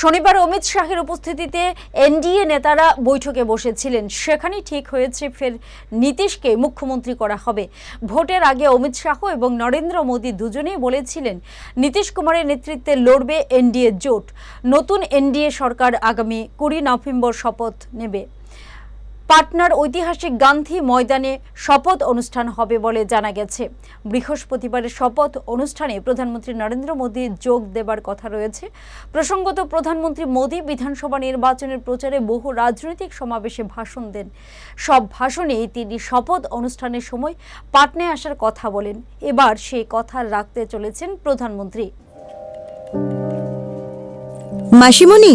শনিবার অমিত শাহের উপস্থিতিতে এনডিএ নেতারা বৈঠকে বসেছিলেন। সেখানেই ঠিক হয়েছে, ফের নীতিশকে মুখ্যমন্ত্রী করা হবে। ভোটের আগে অমিত শাহ এবং নরেন্দ্র মোদী দুজনেই বলেছিলেন, নীতিশ কুমারের নেতৃত্বে লড়বে এনডিএ জোট। নতুন এনডিএ সরকার আগামী কুড়ি নভেম্বর শপথ নেবে। পাটনার ঐতিহাসিক গান্ধী ময়দানে শপথ অনুষ্ঠান হবে বলে জানা গেছে। বৃহস্পতিবারের শপথ অনুষ্ঠানে প্রধানমন্ত্রী নরেন্দ্র মোদী যোগ দেবার কথা রয়েছে। প্রসঙ্গত, প্রধানমন্ত্রী মোদী বিধানসভা নির্বাচনের প্রচারে বহু রাজনৈতিক সমাবেশে ভাষণ দেন। সব ভাষণেই তিনি শপথ অনুষ্ঠানের সময় পাটনায় আসার কথা বলেন। এবার সেই কথা রাখতে চলেছেন প্রধানমন্ত্রী। মাসিমণি